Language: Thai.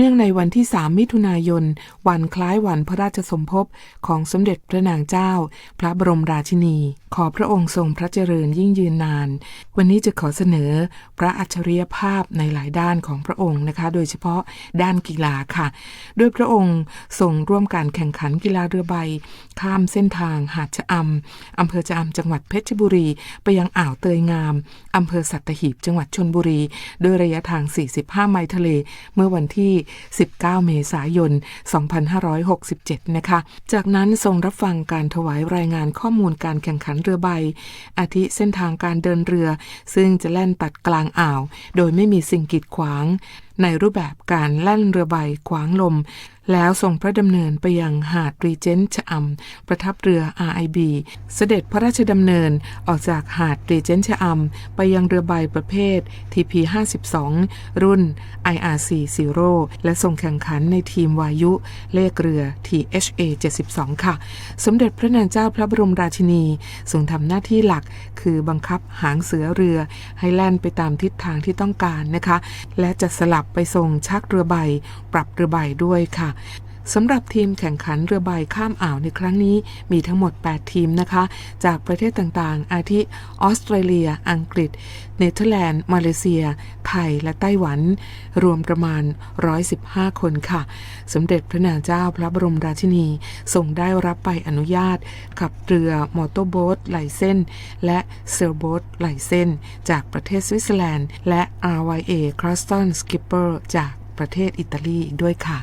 เนื่องในวันที่ 3 มิถุนายน วันคล้ายวันพระราชสมภพของสมเด็จพระนางเจ้า พระบรมราชินีขอพระองค์ทรงพระเจริญยิ่งยืนนาน วันนี้จะขอเสนอพระอัจฉริยภาพในหลายด้านของพระองค์นะคะ โดยเฉพาะด้านกีฬาค่ะ ด้วยพระองค์ทรงร่วมการแข่งขันกีฬาเรือใบ ข้ามเส้นทางหาดชะอำอำเภอชะอำจังหวัดเพชรบุรี ไปยังอ่าวเตยงามอำเภอสัตหีบจังหวัดชนบุรี โดยระยะทาง 45 ไมล์ทะเล เมื่อวันที่ 19 เมษายน 2567 นะคะ จากนั้นทรงรับฟังการถวายรายงานข้อมูลการแข่งขันเรือใบ อาทิเส้นทางการเดินเรือ ซึ่งจะแล่นตัดกลางอ่าว โดยไม่มีสิ่งกีดขวาง ในรูปแบบการแล่นเรือใบขวางลม แล้วทรงพระดำเนินไปยังหาดรีเจนต์ชะอำประทับเรือ RIB เสด็จพระราชดำเนินออกจากหาดรีเจนต์ชะอำไปยังเรือใบประเภท TP 52รุ่น IRC Zero และทรงแข่งขันในทีมวายุ เลขเรือ THA 72 ค่ะ สมเด็จพระนางเจ้าพระบรมราชินีทรงทำหน้าที่หลัก คือบังคับหางเสือเรือ ให้แล่นไปตามทิศทางที่ต้องการนะคะ และจะสลับไปทรงชักเรือใบ ปรับเรือใบด้วยค่ะ สำหรับทีมแข่งขันเรือใบข้ามอ่าวในครั้งนี้มีทั้งหมด 8 ทีมนะคะ จากประเทศต่างๆ อาทิออสเตรเลีย อังกฤษ เนเธอร์แลนด์ มาเลเซีย ไทย และไต้หวัน รวมประมาณ 115 คนค่ะ สมเด็จพระนางเจ้าพระบรมราชินีทรงได้รับใบอนุญาต ขับเรือมอเตอร์โบ๊ทไหลเส้น และเซลโบ๊ทไหลเส้น จากประเทศสวิตเซอร์แลนด์ และ RYA c r o s t o n Skipper จากประเทศอิตาลีด้วยค่ะ